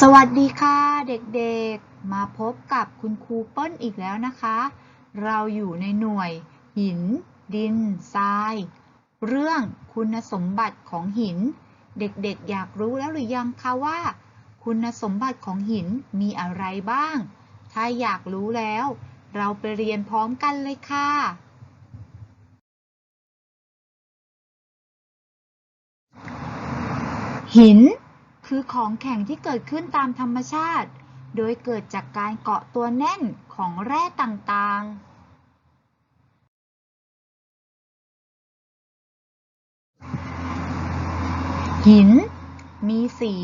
สวัสดีค่ะเด็กๆ มาพบกับคุณครูเปิ้ลอีกแล้วนะคะ เราอยู่ในหน่วย หิน ดินทราย เรื่องคุณสมบัติของหิน เด็กๆ อยากรู้แล้วหรือยังคะว่า คุณสมบัติของหินมีอะไรบ้าง ถ้าอยากรู้แล้ว เราไปเรียนพร้อมกันเลยค่ะ หิน คือของแข็งที่เกิดขึ้นตามธรรมชาติ โดยเกิดจากการเกาะตัวแน่นของแร่ต่างๆหิน มีสี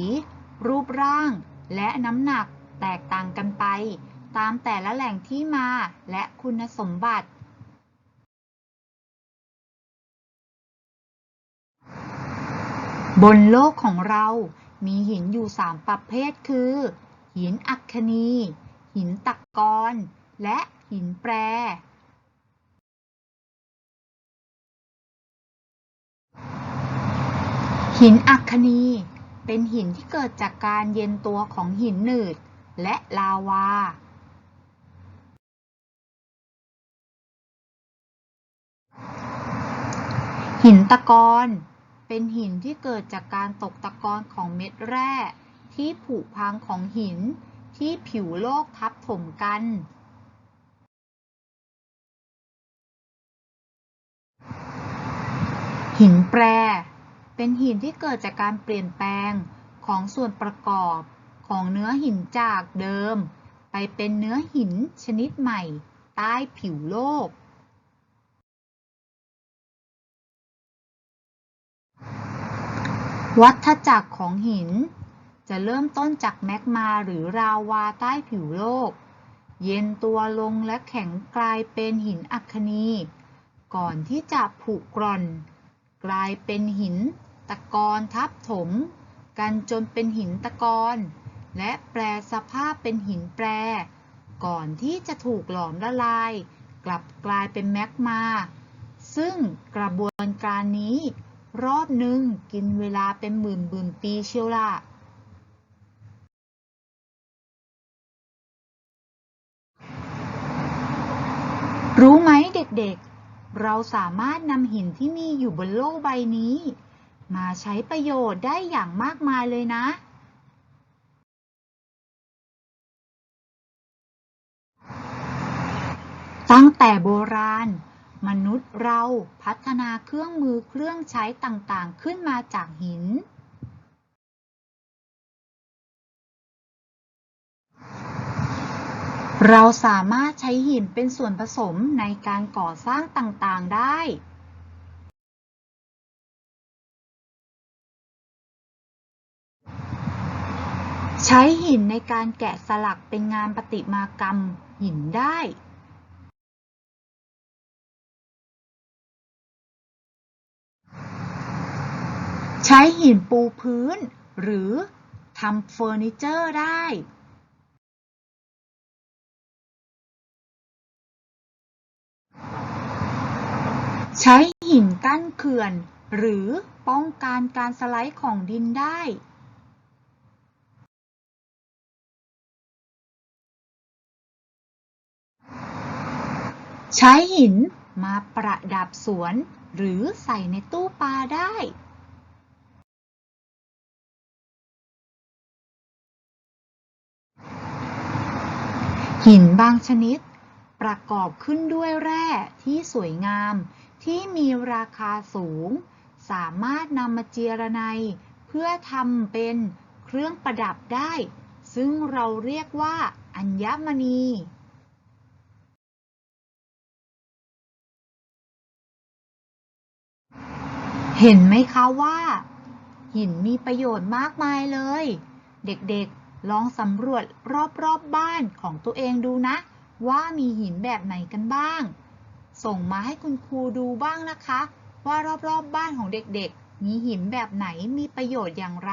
รูปร่าง และน้ำหนักแตกต่างกันไป ตามแต่ละแหล่งที่มาและคุณสมบัติ บนโลกของเรา มีหินอยู่สามประเภทคือ หินอัคนี หินตะกอนและหินแปร หินอัคคนีเป็นหินที่เกิดจากการเย็นตัวของหินหนืดและลาวา หินตะกอน เป็นหินที่เกิดจากการตกตะกอนของเม็ดแร่ที่ผุพังของหินที่ผิวโลกทับถมกัน หินแปร เป็นหินที่เกิดจากการเปลี่ยนแปลงของส่วนประกอบของเนื้อหินจากเดิม ไปเป็นเนื้อหินชนิดใหม่ ใต้ผิวโลก วัฏจักรของหิน จะเริ่มต้นจากแมกมาหรือราวาใต้ผิวโลก เย็นตัวลงและแข็งกลายเป็นหินอัคนี ก่อนที่จะผุกร่อน กลายเป็นหิน ตะกอนทับถม กันจนเป็นหินตะกอน และแปลสภาพเป็นหินแปร ก่อนที่จะถูกหลอมละลาย กลับกลายเป็นแมกมา ซึ่งกระบวนการนี้ รอบหนึ่งกินเวลาเป็นหมื่นหมื่นปีเชียวล่ะรู้ไหมเด็กๆ เราสามารถนำหินที่มีอยู่บนโลกใบนี้ มาใช้ประโยชน์ได้อย่างมากมายเลยนะ ตั้งแต่โบราณ มนุษย์เราพัฒนาเครื่องมือเครื่องใช้ต่างๆ ขึ้นมาจากหิน เราสามารถใช้หินเป็นส่วนผสมในการก่อสร้างต่างๆได้ ใช้หินในการแกะสลักเป็นงานประติมากรรมหินได้ ใช้หินปูพื้น หรือทำเฟอร์นิเจอร์ได้ ใช้หินกั้นเขื่อน หรือป้องกันการสไลด์ของดินได้ ใช้หินมาประดับสวน หรือใส่ในตู้ปลาได้ หินบางชนิด ประกอบขึ้นด้วยแร่ที่สวยงาม ที่มีราคาสูง สามารถนำมาเจียระไนเพื่อทำเป็นเครื่องประดับได้ ซึ่งเราเรียกว่า อัญมณีเห็นไหมคะว่า หินมีประโยชน์มากมายเลย เด็กๆ ลองสำรวจรอบๆบบ้านของตัวเองดูนะ ว่ามีหินแบบไหนกันบ้าง ส่งมาให้คุณครูดูบ้างนะคะ ว่ารอบๆบบ้านของเด็กๆ มีหินแบบไหนมีประโยชน์อย่างไร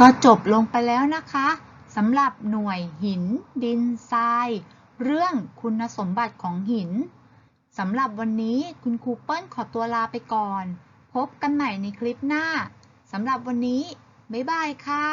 ก็จบลงไปแล้วนะคะสำหรับหน่วยหิน ดินทราย เรื่องคุณสมบัติของหินสำหรับวันนี้คุณครูเปิ้ลขอตัวลาไปก่อน พบกันใหม่ในคลิปหน้า สำหรับวันนี้ บ๊ายบายค่ะ